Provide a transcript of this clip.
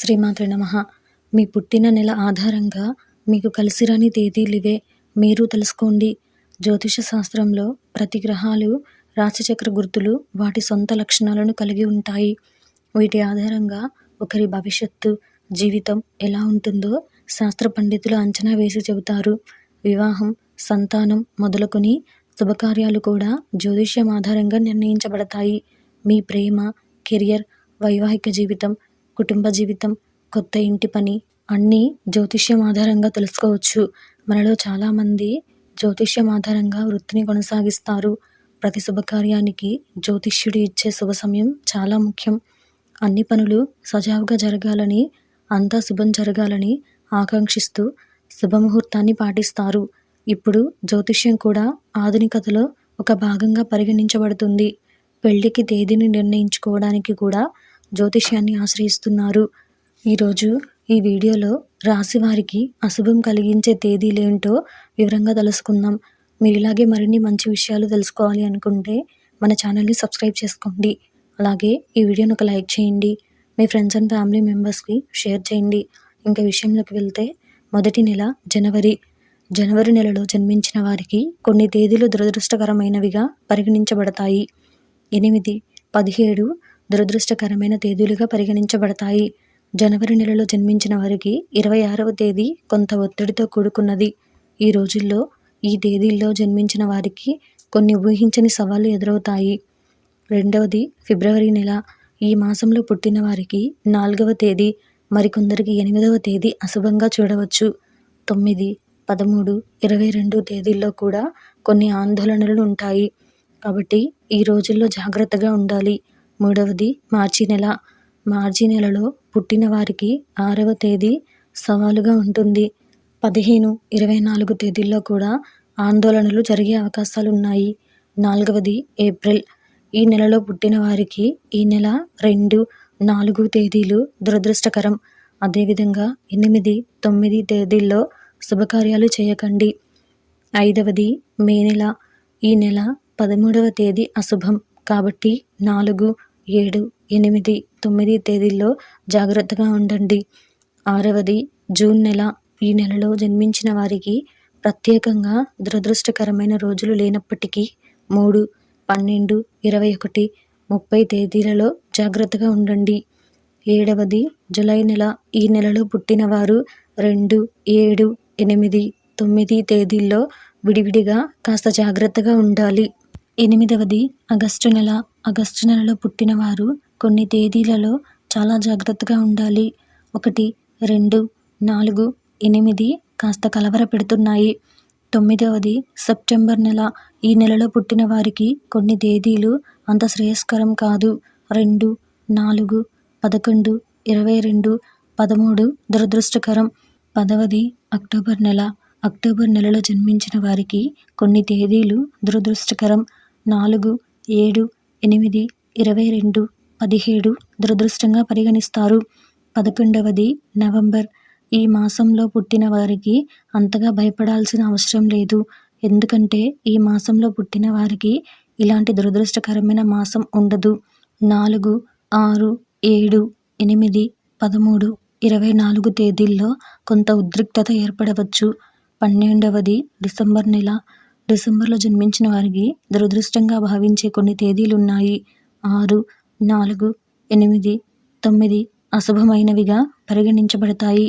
శ్రీమాత్రి నమ. మీ పుట్టిన నెల ఆధారంగా మీకు కలిసిరాని తేదీలివే మీరు తెలుసుకోండి. జ్యోతిష శాస్త్రంలో ప్రతి గ్రహాలు రాశిచక్ర గుర్తులు వాటి సొంత లక్షణాలను కలిగి ఉంటాయి. వీటి ఆధారంగా ఒకరి భవిష్యత్తు జీవితం ఎలా ఉంటుందో శాస్త్ర పండితులు అంచనా వేసి చెబుతారు. వివాహం సంతానం మొదలుకొని శుభకార్యాలు కూడా జ్యోతిష్యం ఆధారంగా నిర్ణయించబడతాయి. మీ ప్రేమ కెరియర్ వైవాహిక జీవితం కుటుంబ జీవితం కొత్త ఇంటి పని అన్నీ జ్యోతిష్యం ఆధారంగా తెలుసుకోవచ్చు. మనలో చాలామంది జ్యోతిష్యం ఆధారంగా వృత్తిని కొనసాగిస్తారు. ప్రతి శుభకార్యానికి జ్యోతిష్యుడు ఇచ్చే శుభ సమయం చాలా ముఖ్యం. అన్ని పనులు సజావుగా జరగాలని అంతా శుభం జరగాలని ఆకాంక్షిస్తూ శుభముహూర్తాన్ని పాటిస్తారు. ఇప్పుడు జ్యోతిష్యం కూడా ఆధునికతలో ఒక భాగంగా పరిగణించబడుతుంది. పెళ్ళికి తేదీని నిర్ణయించుకోవడానికి కూడా జ్యోతిష్యాన్ని ఆశ్రయిస్తున్నారు. ఈరోజు ఈ వీడియోలో రాశి వారికి అశుభం కలిగించే తేదీలేంటో వివరంగా తెలుసుకుందాం. మీరు ఇలాగే మరిన్ని మంచి విషయాలు తెలుసుకోవాలి అనుకుంటే మన ఛానల్ని సబ్స్క్రైబ్ చేసుకోండి. అలాగే ఈ వీడియోని ఒక లైక్ చేయండి. మీ ఫ్రెండ్స్ అండ్ ఫ్యామిలీ మెంబర్స్కి షేర్ చేయండి. ఇంకా విషయంలోకి వెళ్తే మొదటి నెల జనవరి. జనవరి నెలలో జన్మించిన వారికి కొన్ని తేదీలు దురదృష్టకరమైనవిగా పరిగణించబడతాయి. ఎనిమిది పదిహేడు దురదృష్టకరమైన తేదీలుగా పరిగణించబడతాయి. జనవరి నెలలో జన్మించిన వారికి ఇరవై ఆరవ తేదీ కొంత ఒత్తిడితో కూడుకున్నది. ఈ రోజుల్లో ఈ తేదీల్లో జన్మించిన వారికి కొన్ని ఊహించని సవాళ్ళు ఎదురవుతాయి. రెండవది ఫిబ్రవరి నెల. ఈ మాసంలో పుట్టిన వారికి నాలుగవ తేదీ మరికొందరికి ఎనిమిదవ తేదీ అశుభంగా చూడవచ్చు. తొమ్మిది పదమూడు ఇరవై రెండు తేదీల్లో కూడా కొన్ని ఆందోళనలు ఉంటాయి. కాబట్టి ఈ రోజుల్లో జాగ్రత్తగా ఉండాలి. మూడవది మార్చి నెల. మార్చి నెలలో పుట్టిన వారికి ఆరవ తేదీ సవాలుగా ఉంటుంది. పదిహేను ఇరవై నాలుగు తేదీల్లో కూడా ఆందోళనలు జరిగే అవకాశాలు ఉన్నాయి నాలుగవది ఏప్రిల్. ఈ నెలలో పుట్టిన వారికి ఈ నెల రెండు నాలుగు తేదీలు దురదృష్టకరం. అదేవిధంగా ఎనిమిది తొమ్మిది తేదీల్లో శుభకార్యాలు చేయకండి. ఐదవది మే నెల. ఈ నెల పదమూడవ తేదీ అశుభం. కాబట్టి నాలుగు ఏడు ఎనిమిది తొమ్మిది తేదీల్లో జాగ్రత్తగా ఉండండి. ఆరవది జూన్ నెల ఈ నెలలో జన్మించిన వారికి ప్రత్యేకంగా దురదృష్టకరమైన రోజులు లేనప్పటికీ మూడు పన్నెండు ఇరవై ఒకటి ముప్పై తేదీలలో జాగ్రత్తగా ఉండండి. ఏడవది జులై నెల ఈ నెలలో పుట్టినవారు రెండు ఏడు ఎనిమిది తొమ్మిది తేదీల్లో విడివిడిగా కాస్త జాగ్రత్తగా ఉండాలి. ఎనిమిదవది ఆగస్టు నెల. ఆగస్టు నెలలో పుట్టినవారు కొన్ని తేదీలలో చాలా జాగ్రత్తగా ఉండాలి. ఒకటి రెండు నాలుగు ఎనిమిది కాస్త కలవర పెడుతున్నాయి. తొమ్మిదవది సెప్టెంబర్ నెల. ఈ నెలలో పుట్టిన వారికి కొన్ని తేదీలు అంత శ్రేయస్కరం కాదు. రెండు నాలుగు పదకొండు ఇరవై రెండు పదమూడు దురదృష్టకరం. పదవది అక్టోబర్ నెల. అక్టోబర్ నెలలో జన్మించిన వారికి కొన్ని తేదీలు దురదృష్టకరం. నాలుగు ఏడు ఎనిమిది ఇరవై రెండు పదిహేడు దురదృష్టంగా పరిగణిస్తారు. పదకొండవది నవంబర్. ఈ మాసంలో పుట్టిన వారికి అంతగా భయపడాల్సిన అవసరం లేదు. ఎందుకంటే ఈ మాసంలో పుట్టిన వారికి ఇలాంటి దురదృష్టకరమైన మాసం ఉండదు. నాలుగు ఆరు ఏడు ఎనిమిది పదమూడు ఇరవై నాలుగు తేదీల్లో కొంత ఉద్రిక్తత ఏర్పడవచ్చు. పన్నెండవది డిసెంబర్ నెల. డిసెంబర్లో జన్మించిన వారికి దురదృష్టంగా భావించే కొన్ని తేదీలు ఉన్నాయి ఆరు నాలుగు ఎనిమిది తొమ్మిది అశుభమైనవిగా పరిగణించబడతాయి.